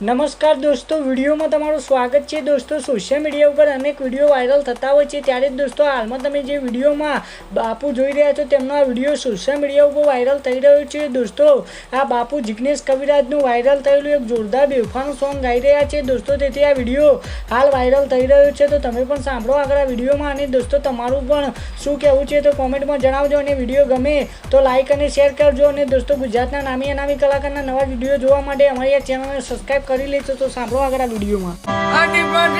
નમસ્કાર દોસ્તો, વિડીયોમાં તમારું સ્વાગત છે. દોસ્તો સોશિયલ મીડિયા ઉપર અનેક વીડિયો વાયરલ થતા હોય છે. ત્યારે જ દોસ્તો, હાલમાં તમે જે વિડીયોમાં બાપુ જોઈ રહ્યા છો, તેમનો આ વીડિયો સોશિયલ મીડિયા ઉપર વાયરલ થઈ રહ્યો છે. દોસ્તો, આ બાપુ જિગ્નેશ કવિરાજનું વાયરલ થયેલું એક જોરદાર બેફાનું સોંગ ગાઈ રહ્યા છે. દોસ્તો, તેથી આ વીડિયો હાલ વાયરલ થઈ રહ્યો છે. તો તમે પણ સાંભળો આગળ આ વિડીયોમાં અને દોસ્તો, તમારું પણ શું કહેવું છે તો કોમેન્ટમાં જણાવજો અને વીડિયો ગમે તો લાઈક અને શેર કરજો. અને દોસ્તો, ગુજરાતના નામી અનામી કલાકારના નવા વીડિયો જોવા માટે અમારી આ ચેનલને સબસ્ક્રાઈબ કરી લેજો તો સાંભળો આગળ આ વિડીયોમાં.